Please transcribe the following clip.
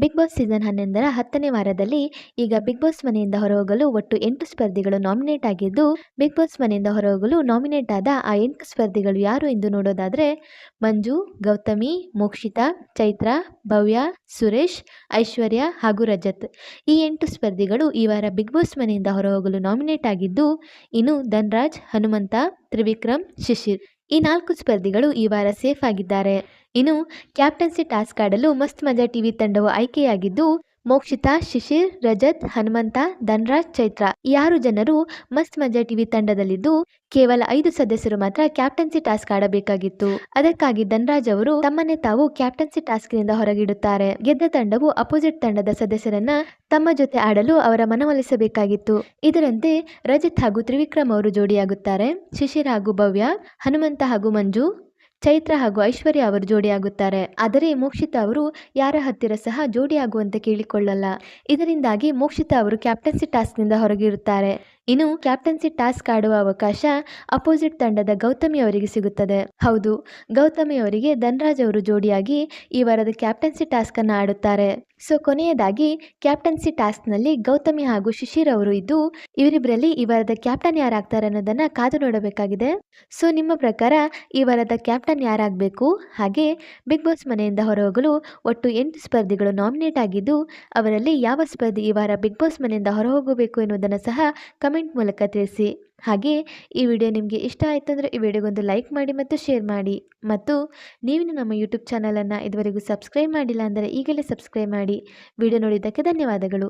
Big boss season ಹನ್ನೊಂದರ ಹತ್ತನೇ ವಾರದಲ್ಲಿ ಈಗ ಬಿಗ್ ಬಾಸ್ ಮನೆಯಿಂದ ಹೊರಹೋಗಲು ಒಟ್ಟು ಎಂಟು ಸ್ಪರ್ಧಿಗಳು ನಾಮಿನೇಟ್ ಆಗಿದ್ದು, ಬಿಗ್ ಬಾಸ್ ಮನೆಯಿಂದ ಹೊರಹೋಗಲು ನಾಮಿನೇಟ್ ಆದ ಆ ಎಂಟು ಸ್ಪರ್ಧಿಗಳು ಯಾರು ಎಂದು ನೋಡೋದಾದ್ರೆ, ಮಂಜು, ಗೌತಮಿ, ಮೋಕ್ಷಿತಾ, ಚೈತ್ರ, ಭವ್ಯ, ಸುರೇಶ್, ಐಶ್ವರ್ಯ ಹಾಗೂ ರಜತ್. ಈ ಎಂಟು ಸ್ಪರ್ಧಿಗಳು ಈ ವಾರ ಬಿಗ್ ಬಾಸ್ ಮನೆಯಿಂದ ಹೊರಹೋಗಲು ನಾಮಿನೇಟ್ ಆಗಿದ್ದು, ಇನ್ನು ಧನ್ರಾಜ್, ಹನುಮಂತ, ತ್ರಿವಿಕ್ರಮ್, ಶಿಶಿರ್ ಈ ನಾಲ್ಕು ಸ್ಪರ್ಧಿಗಳು ಈ ವಾರ ಸೇಫ್ ಆಗಿದ್ದಾರೆ. ಇನ್ನು ಕ್ಯಾಪ್ಟನ್ಸಿ ಟಾಸ್ಕ್ ಆಡಲು ಮಸ್ತ್ ಮಜಾ ಟಿವಿ ತಂಡವು ಆಯ್ಕೆಯಾಗಿದ್ದು, ಮೋಕ್ಷಿತಾ, ಶಿಶಿರ್, ರಜತ್, ಹನುಮಂತ, ಧನ್ರಾಜ್, ಚೈತ್ರ ಈ ಆರು ಜನರು ಮಸ್ತ್ ಮಜಾ ಟಿವಿ ತಂಡದಲ್ಲಿದ್ದು, ಕೇವಲ ಐದು ಸದಸ್ಯರು ಮಾತ್ರ ಕ್ಯಾಪ್ಟನ್ಸಿ ಟಾಸ್ಕ್ ಆಡಬೇಕಾಗಿತ್ತು. ಅದಕ್ಕಾಗಿ ಧನ್ರಾಜ್ ಅವರು ತಮ್ಮನ್ನೇ ತಾವು ಕ್ಯಾಪ್ಟನ್ಸಿ ಟಾಸ್ಕ್ನಿಂದ ಹೊರಗಿಡುತ್ತಾರೆ. ಗೆದ್ದ ತಂಡವು ಅಪೋಸಿಟ್ ತಂಡದ ಸದಸ್ಯರನ್ನ ತಮ್ಮ ಜೊತೆ ಆಡಲು ಅವರ ಮನವೊಲಿಸಬೇಕಾಗಿತ್ತು. ಇದರಂತೆ ರಜತ್ ಹಾಗೂ ತ್ರಿವಿಕ್ರಮ್ ಅವರು ಜೋಡಿಯಾಗುತ್ತಾರೆ. ಶಿಶಿರ್ ಹಾಗೂ ಭವ್ಯ, ಹನುಮಂತ ಹಾಗೂ ಮಂಜು ಚೈತ್ರ ಹಾಗೂ ಐಶ್ವರ್ಯ ಅವರು ಜೋಡಿಯಾಗುತ್ತಾರೆ. ಆದರೆ ಮೋಕ್ಷಿತಾ ಅವರು ಯಾರ ಹತ್ತಿರ ಸಹ ಜೋಡಿಯಾಗುವಂತೆ ಕೇಳಿಕೊಳ್ಳಲ್ಲ. ಇದರಿಂದಾಗಿ ಮೋಕ್ಷಿತಾ ಅವರು ಕ್ಯಾಪ್ಟನ್ಸಿ ಟಾಸ್ಕ್ನಿಂದ ಹೊರಗಿರುತ್ತಾರೆ. ಇನ್ನು ಕ್ಯಾಪ್ಟನ್ಸಿ ಟಾಸ್ಕ್ ಆಡುವ ಅವಕಾಶ ಅಪೋಸಿಟ್ ತಂಡದ ಗೌತಮಿ ಅವರಿಗೆ ಸಿಗುತ್ತದೆ. ಹೌದು, ಗೌತಮಿ ಅವರಿಗೆ ಧನ್ರಾಜ್ ಅವರು ಜೋಡಿಯಾಗಿ ಈ ವಾರದ ಕ್ಯಾಪ್ಟನ್ಸಿ ಟಾಸ್ಕ್ ಅನ್ನು ಆಡುತ್ತಾರೆ. ಸೊ, ಕೊನೆಯದಾಗಿ ಕ್ಯಾಪ್ಟನ್ಸಿ ಟಾಸ್ಕ್ನಲ್ಲಿ ಗೌತಮಿ ಹಾಗೂ ಶಿಶಿರ್ ಅವರು ಇದ್ದು, ಇವರಿಬ್ಬರಲ್ಲಿ ಈ ವಾರದ ಕ್ಯಾಪ್ಟನ್ ಯಾರಾಗ್ತಾರೆ ಅನ್ನೋದನ್ನ ಕಾದು ನೋಡಬೇಕಾಗಿದೆ. ಸೊ, ನಿಮ್ಮ ಪ್ರಕಾರ ಈ ವಾರದ ಕ್ಯಾಪ್ಟನ್ ಯಾರಾಗಬೇಕು? ಹಾಗೆ ಬಿಗ್ ಬಾಸ್ ಮನೆಯಿಂದ ಹೊರಹೋಗಲು ಒಟ್ಟು ಎಂಟು ಸ್ಪರ್ಧಿಗಳು ನಾಮಿನೇಟ್ ಆಗಿದ್ದು, ಅವರಲ್ಲಿ ಯಾವ ಸ್ಪರ್ಧಿ ಈ ವಾರ ಬಿಗ್ ಬಾಸ್ ಮನೆಯಿಂದ ಹೊರಹೋಗಬೇಕು ಎನ್ನುವುದನ್ನು ಸಹ ಕಮೆಂಟ್ ಮೂಲಕ ತಿಳಿಸಿ. ಹಾಗೆ ಈ ವಿಡಿಯೋ ನಿಮಗೆ ಇಷ್ಟ ಆಯಿತು ಅಂದರೆ ಈ ವಿಡಿಯೋಗೊಂದು ಲೈಕ್ ಮಾಡಿ ಮತ್ತು ಶೇರ್ ಮಾಡಿ. ಮತ್ತು ನೀವು ನಮ್ಮ ಯೂಟ್ಯೂಬ್ ಚಾನಲನ್ನು ಇದುವರೆಗೂ ಸಬ್ಸ್ಕ್ರೈಬ್ ಮಾಡಿಲ್ಲ ಅಂದರೆ ಈಗಲೇ ಸಬ್ಸ್ಕ್ರೈಬ್ ಮಾಡಿ. ವಿಡಿಯೋ ನೋಡಿದ್ದಕ್ಕೆ ಧನ್ಯವಾದಗಳು.